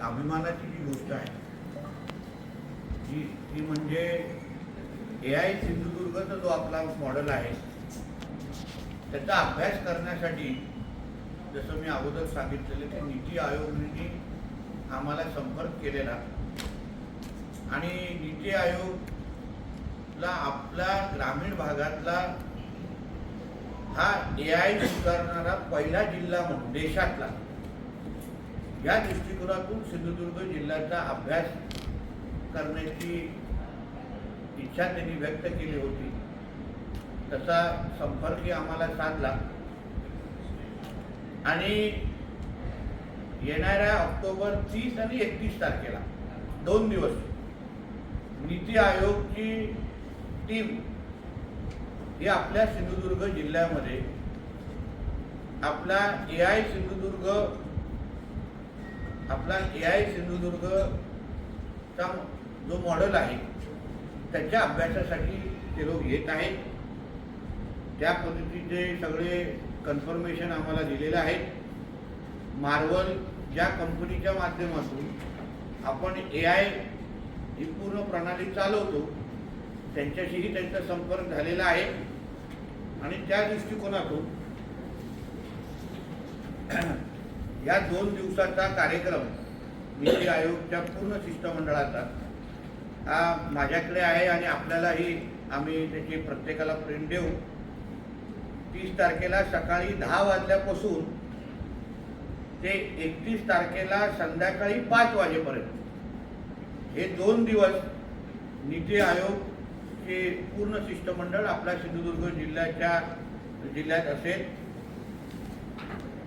एक अभिमानाची जी गोष्ट आहे ती ती म्हणजे ए आय सिंधुदुर्गचा जो आपला मॉडेल आहे त्याचा अभ्यास करण्यासाठी जसं मी अगोदर सांगितलेलं की नीती आयोगाने आम्हाला संपर्क केलेला आणि नीती आयोगला आपला ग्रामीण भागातला हा ए आय स्वीकारणारा पहिला जिल्हा म्हणून देशातला या दृष्टिकोनातून सिंधुदुर्ग जिल्ह्याचा अभ्यास करण्याची इच्छा त्यांनी व्यक्त केली होती. तसा संपर्कही आम्हाला साधला. आणि येणाऱ्या ऑक्टोबर तीस आणि एकतीस तारखेला दोन दिवस नीती आयोगची टीम ही आपल्या सिंधुदुर्ग जिल्ह्यामध्ये आपला ए आय सिंधुदुर्ग आपला ए आय सिंधुदुर्गचा जो मॉडेल आहे त्याच्या अभ्यासासाठी ते लोक येत आहेत. त्या पद्धतीचे सगळे कन्फर्मेशन आम्हाला दिलेलं आहे मार्वल ज्या कंपनीच्या माध्यमातून आपण ए आय ही पूर्ण प्रणाली चालवतो त्यांच्याशीही त्यांचा संपर्क झालेला आहे. आणि त्या दृष्टिकोनातून या दोन दिवसाचा कार्यक्रम नीती आयोगच्या पूर्ण शिष्टमंडळाचा हा माझ्याकडे आहे आणि आपल्यालाही आम्ही त्याची प्रत्येकाला प्रिंट देऊ. तीस तारखेला सकाळी दहा वाजल्यापासून ते एकतीस तारखेला संध्याकाळी पाच वाजेपर्यंत. हे दोन दिवस नीती आयोगचे पूर्ण शिष्टमंडळ आपल्या सिंधुदुर्ग जिल्ह्याच्या जिल्ह्यात असेल.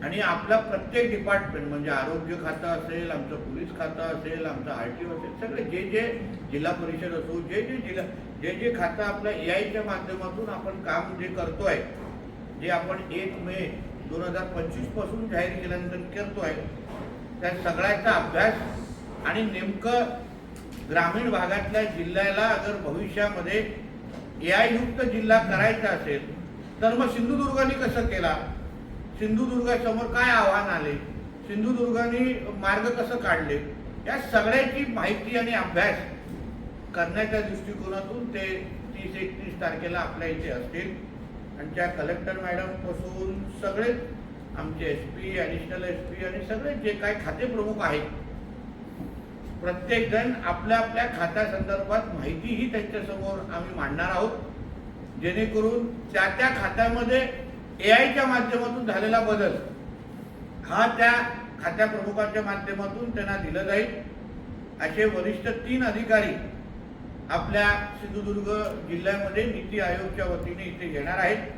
आणि आपला प्रत्येक डिपार्टमेंट म्हणजे आरोग्य खातं असेल आमचं पोलीस खातं असेल आमचं आर टी ओ असेल सगळे जे जे जिल्हा परिषद असो जे जे जिल्हा जे जे खातं आपलं ए आयच्या माध्यमातून आपण काम जे करतोय जे आपण एक मे दोन हजार पंचवीसपासून जाहीर केल्यानंतर करतोय त्या सगळ्याचा अभ्यास आणि नेमकं ग्रामीण भागातल्या जिल्ह्याला अगर भविष्यामध्ये ए आय युक्त जिल्हा करायचा असेल तर मग सिंधुदुर्गाने कसं केला? सिंधुदुर्गासमोर काय आव्हान आले? सिंधुदुर्गाने मार्ग कसं काढले? या सगळ्याची माहिती आणि अभ्यास करण्याच्या दृष्टिकोनातून ते तीस एकतीस तारखेला आपल्या इथे असतील. आणि त्या कलेक्टर मॅडमपासून सगळेच आमचे S P additional S P आणि सगळे जे काय खाते प्रमुख आहेत प्रत्येकजण आपल्या आपल्या खात्यासंदर्भात माहितीही त्यांच्यासमोर आम्ही मांडणार आहोत. जेणेकरून त्या त्या खात्यामध्ये ए आयच्या माध्यमातून झालेला बदल हा त्या खात्या प्रमुखाच्या माध्यमातून त्यांना दिलं जाईल. असे वरिष्ठ तीन अधिकारी आपल्या सिंधुदुर्ग जिल्ह्यामध्ये नीती आयोगच्या वतीने इथे येणार आहेत.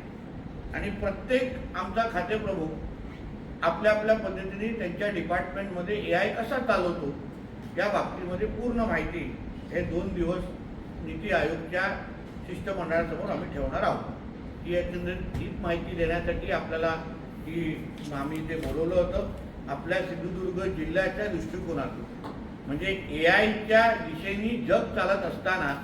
आणि प्रत्येक आमचा खातेप्रमुख आपल्या आपल्या पद्धतीने त्यांच्या डिपार्टमेंटमध्ये ए आय कसा चालवतो या बाबतीमध्ये पूर्ण माहिती हे दोन दिवस नीती आयोगच्या शिष्टमंडळासमोर आम्ही ठेवणार आहोत. ही एकंदरीत ही माहिती देण्यासाठी आपल्याला ही आम्ही ते बोलवलं होतं. आपल्या सिंधुदुर्ग जिल्ह्याच्या दृष्टिकोनातून. म्हणजे ए आयच्या दिशेने जग चालत असताना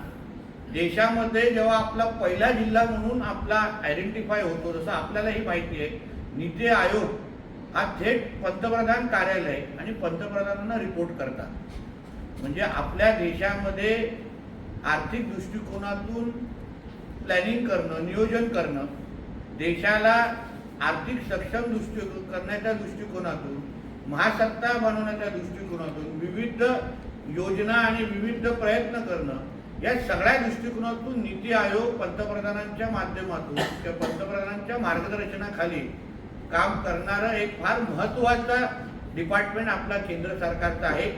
देशामध्ये जेव्हा आपला पहिला जिल्हा म्हणून आपला आयडेंटिफाय होतो जसं आपल्यालाही माहिती आहे नीती आयोग हा थेट पंतप्रधान कार्यालय आणि पंतप्रधानांना रिपोर्ट करतात. म्हणजे आपल्या देशामध्ये आर्थिक दृष्टिकोनातून प्लॅनिंग करणं नियोजन करणं देशाला आर्थिक सक्षम दृष्टिकोन करण्याच्या दृष्टिकोनातून महासत्ता बनवण्याच्या दृष्टिकोनातून विविध योजना आणि विविध प्रयत्न करणं या सगळ्या दृष्टिकोनातून नीती आयोग पंतप्रधानांच्या माध्यमातून किंवा पंतप्रधानांच्या मार्गदर्शनाखाली काम करणारं एक फार महत्त्वाचा डिपार्टमेंट आपला केंद्र सरकारचं आहे.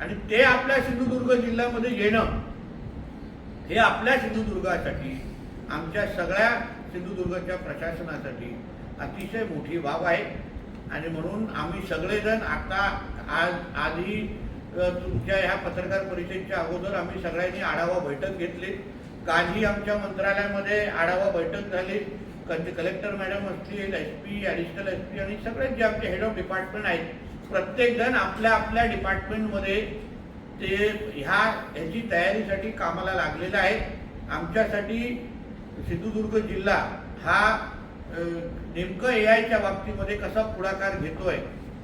आणि ते आपल्या सिंधुदुर्ग जिल्ह्यामध्ये येणं हे आपल्या सिंधुदुर्गासाठी आमच्या सगळ्या सिंधुदुर्गच्या प्रशासनासाठी अतिशय मोठी बाब आहे. आणि म्हणून आम्ही सगळेजण आता आज आधी तुमच्या ह्या पत्रकार परिषदेच्या अगोदर आम्ही सगळ्यांनी आढावा बैठक घेतली. कालही आमच्या मंत्रालयामध्ये आढावा बैठक झाली. कलेक्टर मॅडम असतील S P additional S P आणि सगळे जे आमचे हेड ऑफ डिपार्टमेंट आहेत प्रत्येकजण आपल्या आपल्या डिपार्टमेंटमध्ये ते ह्या ह्याची तयारीसाठी कामाला लागलेलं आहे आमच्यासाठी सिंधुदुर्ग जिल्हा हा नेमकं ए आयच्या बाबतीमध्ये कसा पुढाकार घेतोय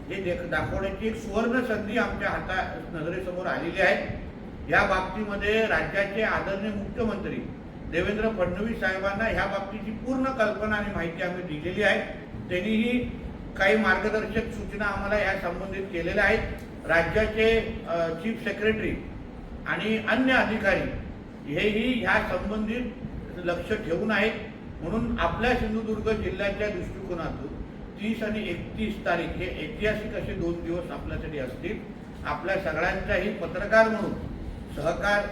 हे देख दाखवण्याची एक सुवर्ण संधी आमच्या हाता नजरेसमोर आलेली आहे. या बाबतीमध्ये राज्याचे आदरणीय मुख्यमंत्री देवेंद्र फडणवीस साहेबांना ह्या बाबतीची पूर्ण कल्पना आणि माहिती आम्ही दिलेली आहे. त्यांनीही काही मार्गदर्शक सूचना आम्हाला या संबंधित केलेल्या आहेत. राज्याचे चीफ सेक्रेटरी आणि अन्य अधिकारी हेही ह्या संबंधित लक्ष ठेवून आहेत. म्हणून आपल्या सिंधुदुर्ग जिल्ह्याच्या दृष्टिकोनातून तीस आणि एकतीस तारीख हे ऐतिहासिक असे दोन दिवस आपल्यासाठी असतील. आपल्या सगळ्यांचाही पत्रकार म्हणून सहकार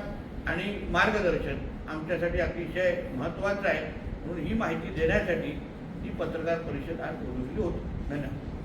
आणि मार्गदर्शन आमच्यासाठी अतिशय महत्त्वाचं आहे. म्हणून ही माहिती देण्यासाठी ही पत्रकार परिषद आज बोलवली होती. धन्यवाद.